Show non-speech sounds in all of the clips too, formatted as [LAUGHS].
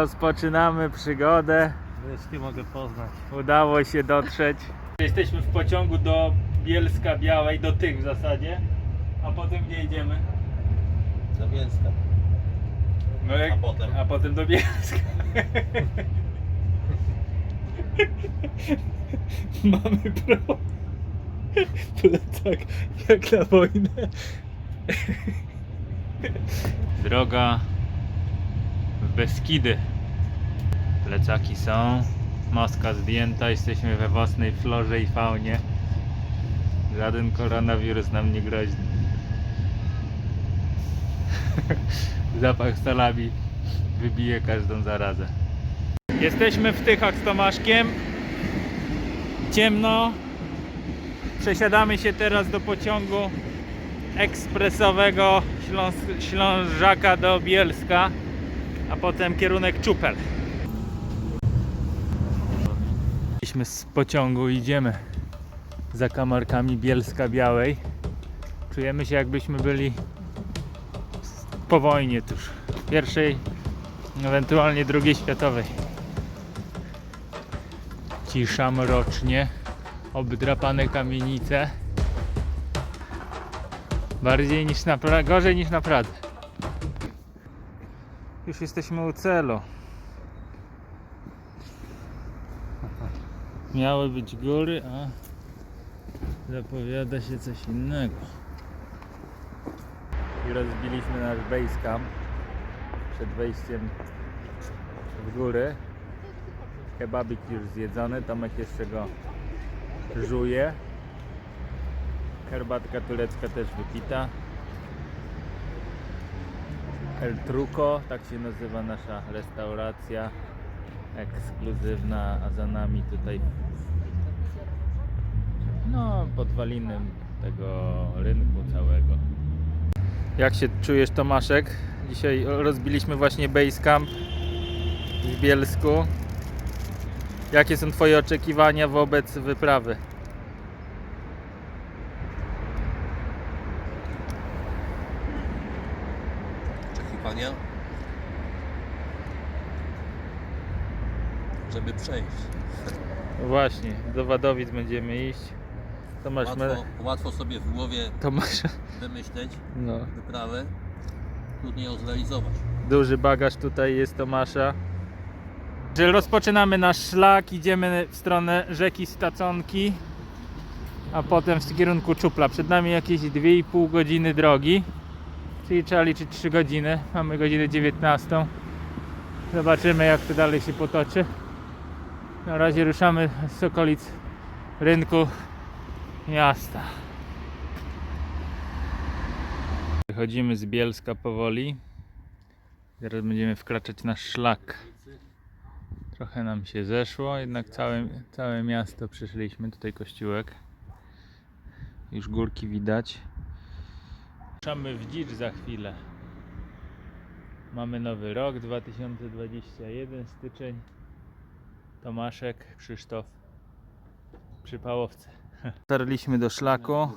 Rozpoczynamy przygodę. Wreszcie mogę poznać. Udało się dotrzeć. Jesteśmy w pociągu do Bielska Białej, do tych w zasadzie. A potem gdzie idziemy? Do Bielska. No jak, A potem? A potem do Bielska. [LAUGHS] Mamy pro. Plecak jak na wojnę. Droga w Beskidy. Plecaki są. Maska zdjęta. Jesteśmy we własnej florze i faunie. Żaden koronawirus nam nie grozi. [LAUGHS] Zapach salami wybije każdą zarazę. Jesteśmy w Tychach z Tomaszkiem. Ciemno. Przesiadamy się teraz do pociągu ekspresowego Śląs Ślążaka do Bielska, a potem kierunek Czupel. Jesteśmy z pociągu, idziemy za kamarkami Bielska Białej. Czujemy się jakbyśmy byli po wojnie tuż. Pierwszej, ewentualnie drugiej światowej. Cisza mrocznie, obdrapane kamienice. Bardziej niż na gorzej niż na Pradze. Już jesteśmy u celu. Miały być góry, a zapowiada się coś innego. I rozbiliśmy nasz base camp przed wejściem w góry. Kebabik już zjedzony, Tomek jeszcze go żuje. Herbatka turecka też wypita. El Truco, tak się nazywa nasza restauracja ekskluzywna, a za nami tutaj no podwaliny tego rynku całego. Jak się czujesz Tomaszek? Dzisiaj rozbiliśmy właśnie base camp w Bielsku. Jakie są twoje oczekiwania wobec wyprawy? Oczekiwania? Żeby przejść. Właśnie, do Wadowic będziemy iść. Tomasz, me... Łatwo, łatwo sobie w głowie Tomasz, wymyśleć no. wyprawę, trudniej ją zrealizować. Duży bagaż tutaj jest Tomasza. Że rozpoczynamy nasz szlak, idziemy w stronę rzeki Staconki, a potem w kierunku Czupla. Przed nami jakieś 2,5 godziny drogi, czyli trzeba liczyć 3 godziny. Mamy godzinę 19. Zobaczymy jak to dalej się potoczy. Na razie ruszamy z okolic rynku miasta. Wychodzimy z Bielska powoli. Teraz będziemy wkraczać na szlak. Trochę nam się zeszło, jednak całe, całe miasto przeszliśmy. Tutaj kościółek. Już górki widać. Ruszamy w dzicz za chwilę. Mamy nowy rok 2021, styczeń. Tomaszek, Krzysztof przy Pałowce. [LAUGHS] Dotarliśmy do szlaku.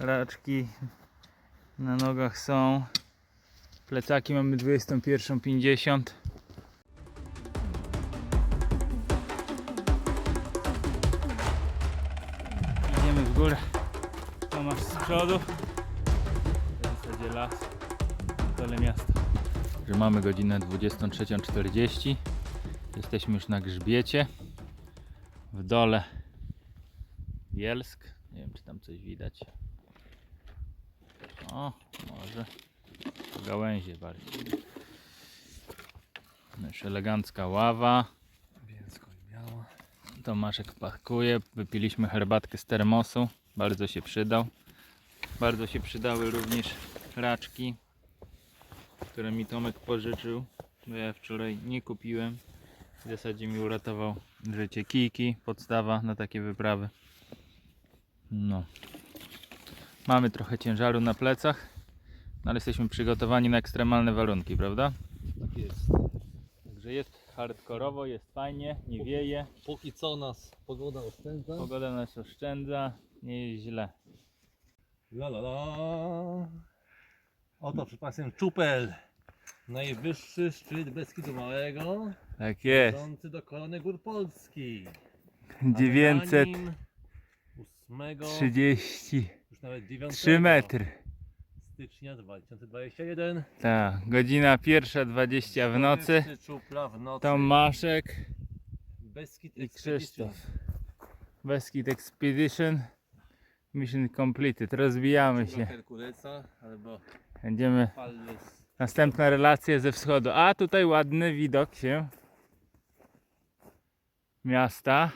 Raczki na nogach są. Plecaki mamy 21.50. Idziemy w górę. Tomasz z przodu. W zasadzie las. W dole miasta. Że mamy godzinę 23.40. Jesteśmy już na grzbiecie. W dole Bielsk. Nie wiem czy tam coś widać. O, może gałęzie bardziej. Już elegancka ława. Bielsko i biała. Tomaszek pakuje. Wypiliśmy herbatkę z termosu. Bardzo się przydał. Bardzo się przydały również raczki, które mi Tomek pożyczył. Bo ja wczoraj nie kupiłem. W zasadzie mi uratował życie kijki, podstawa na takie wyprawy. No. Mamy trochę ciężaru na plecach, no ale jesteśmy przygotowani na ekstremalne warunki, prawda? Tak jest. Także jest hardkorowo, jest fajnie, nie wieje, Póki co nas pogoda oszczędza. pogoda nas oszczędza, nie jest źle. La la la. Oto przed Państwem czupel. Najwyższy szczyt Beskidu Małego, Tak jest. należący do korony gór Polski. 933 8, [LAUGHS] już nawet 9 metry. stycznia 2021. Tak, godzina pierwsza 20 w nocy. Czupla w nocy. Tomaszek Beskid i Expedition. Krzysztof. Beskid Expedition. Mission completed. Rozwijamy Czupla się. Herkulesa albo Będziemy. Palles. Następna relacja ze wschodu. A tutaj ładny widok się miasta.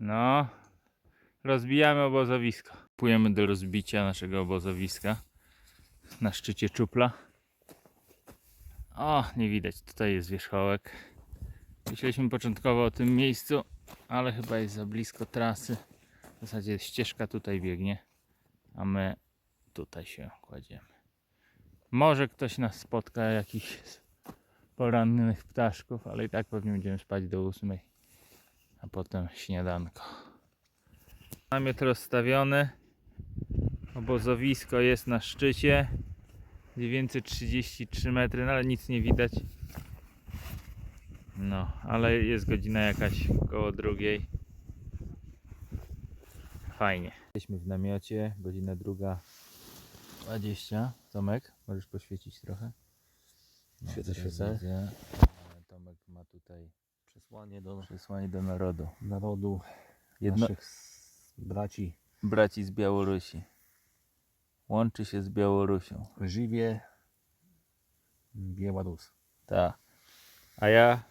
No. Rozbijamy obozowisko. Płyjemy do rozbicia naszego obozowiska na szczycie czupla. O, nie widać. Tutaj jest wierzchołek. Myśleliśmy początkowo o tym miejscu, ale chyba jest za blisko trasy. W zasadzie ścieżka tutaj biegnie, a my tutaj się kładziemy. Może ktoś nas spotka, jakiś porannych ptaszków, ale i tak pewnie będziemy spać do ósmej, a potem śniadanko. Namiot rozstawiony. Obozowisko jest na szczycie. 933 metry, no ale nic nie widać. No, ale jest godzina jakaś koło drugiej. Fajnie. Jesteśmy w namiocie, godzina druga 20. Tomek, możesz poświecić trochę? No, Świecę, świecę. widzę. E, Tomek ma tutaj Przesłanie do przesłanie do narodu. narodu Jedno, naszych braci. braci z Białorusi. Łączy się z Białorusią. Żywie Białorus. Tak. A ja.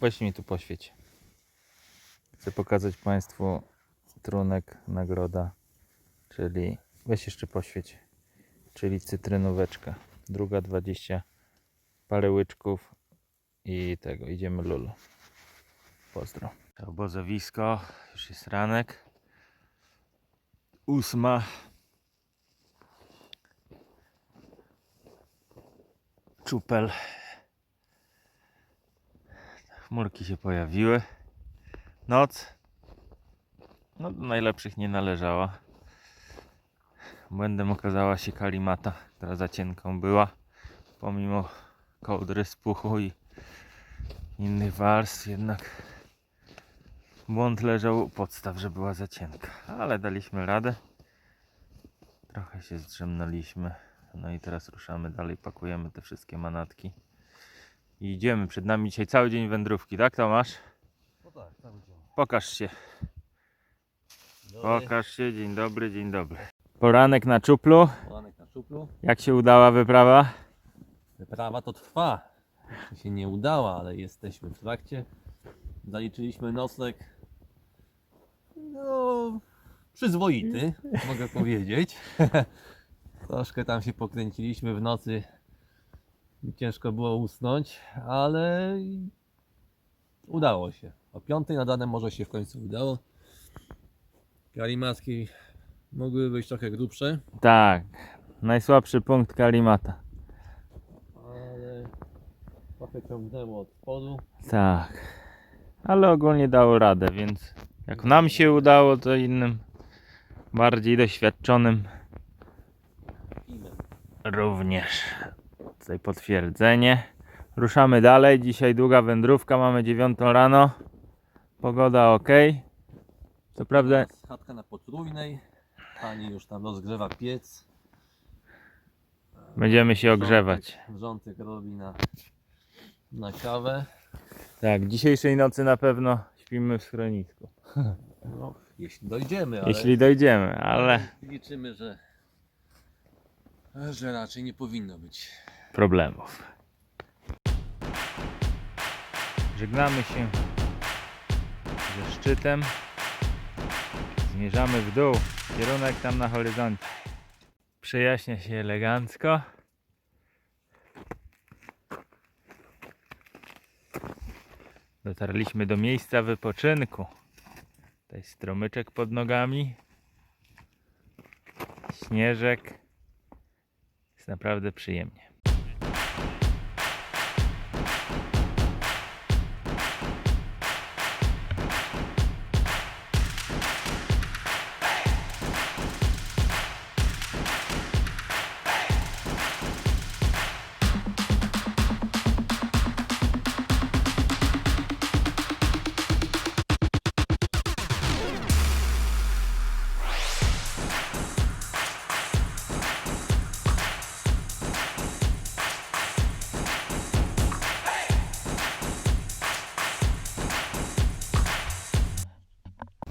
Weź mi tu poświeć. Chcę pokazać Państwu trunek, nagroda, czyli. Weź jeszcze poświeć. Czyli cytrynóweczka. Druga 20 parę łyczków i tego. Idziemy lulu. Pozdro. Obozowisko. Już jest ranek. Ósma. Czupel. Chmurki się pojawiły. Noc. No do najlepszych nie należała. Błędem okazała się kalimata, która za cienką była. Pomimo kołdry z puchu i innych warstw, jednak błąd leżał u podstaw, że była za cienka. Ale daliśmy radę. Trochę się zdrzemnęliśmy. No i teraz ruszamy dalej, pakujemy te wszystkie manatki. I idziemy. Przed nami dzisiaj cały dzień wędrówki, tak Tomasz? No tak, cały dzień. Pokaż się. Pokaż się. Dzień dobry, dzień dobry. Poranek na czuplu. Poranek na czuplu. Jak się udała wyprawa? Wyprawa to trwa. Się nie udała, ale jesteśmy w trakcie. Zaliczyliśmy nocleg. No, przyzwoity, mogę powiedzieć. [LAUGHS] Troszkę tam się pokręciliśmy w nocy. Ciężko było usnąć, ale udało się. O piątej nad ranem może się w końcu udało. Karimaski mogły być trochę grubsze, Tak. Najsłabszy punkt kalimata. ale trochę ciągnęło od spodu. Tak. Ale ogólnie dało radę, więc jak nam się udało, to innym bardziej doświadczonym również. Tutaj potwierdzenie. Ruszamy dalej. Dzisiaj długa wędrówka. Mamy 9 rano. Pogoda ok. Co prawda Teraz Chatka na potrójnej. Pani już tam rozgrzewa piec. będziemy się ogrzewać. Wrzątek, robi na, na kawę. Tak, dzisiejszej nocy na pewno śpimy w schronisku. [LAUGHS] No, jeśli dojdziemy, ale Jeśli dojdziemy, ale liczymy, że, że raczej nie powinno być. problemów. Żegnamy się ze szczytem. Zmierzamy w dół. Kierunek tam na horyzoncie. Przejaśnia się elegancko. Dotarliśmy do miejsca wypoczynku. Tutaj stromyczek pod nogami. Śnieżek. Jest naprawdę przyjemnie.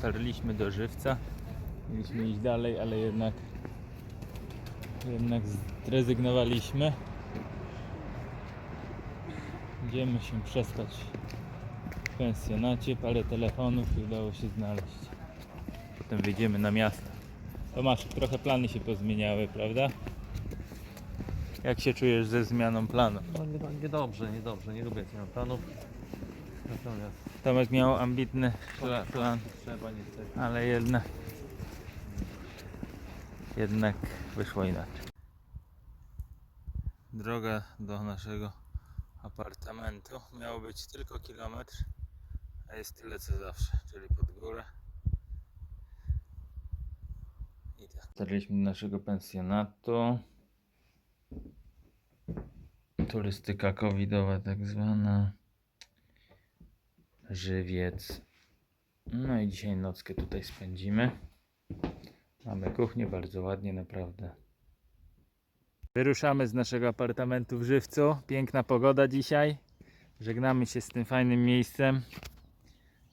Dotarliśmy do żywca. Mieliśmy iść dalej, ale jednak jednak zrezygnowaliśmy. Idziemy się przespać w pensjonacie, parę telefonów i udało się znaleźć. Potem wyjdziemy na miasto. Tomasz, trochę plany się pozmieniały, prawda? Jak się czujesz ze zmianą planu? No nie, no, niedobrze, niedobrze, nie lubię tych planów. Natomiast Tomek miał ambitny Trzeba. plan, trzeba niestety. ale jednak jednak wyszło inaczej. Droga do naszego apartamentu miało być tylko kilometr, a jest tyle co zawsze, czyli pod górę. I tak. Dotarliśmy do naszego pensjonatu. Turystyka covidowa tak zwana. Żywiec. No i dzisiaj nockę tutaj spędzimy. Mamy kuchnię, bardzo ładnie naprawdę. Wyruszamy z naszego apartamentu w Żywcu. Piękna pogoda dzisiaj. Żegnamy się z tym fajnym miejscem.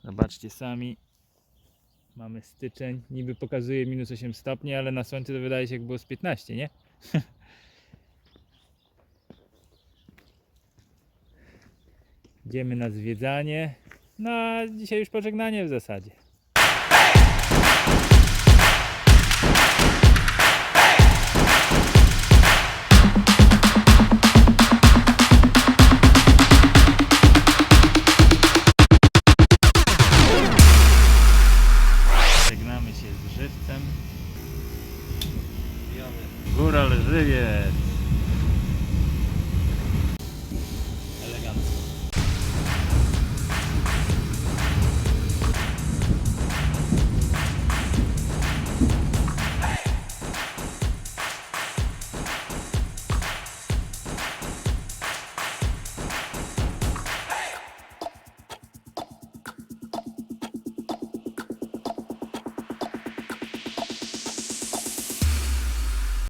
Zobaczcie sami. Mamy styczeń. Niby pokazuje minus 8 stopni, ale na słońcu to wydaje się jak było z 15, nie? [LAUGHS] Idziemy na zwiedzanie. No, a dzisiaj już pożegnanie w zasadzie.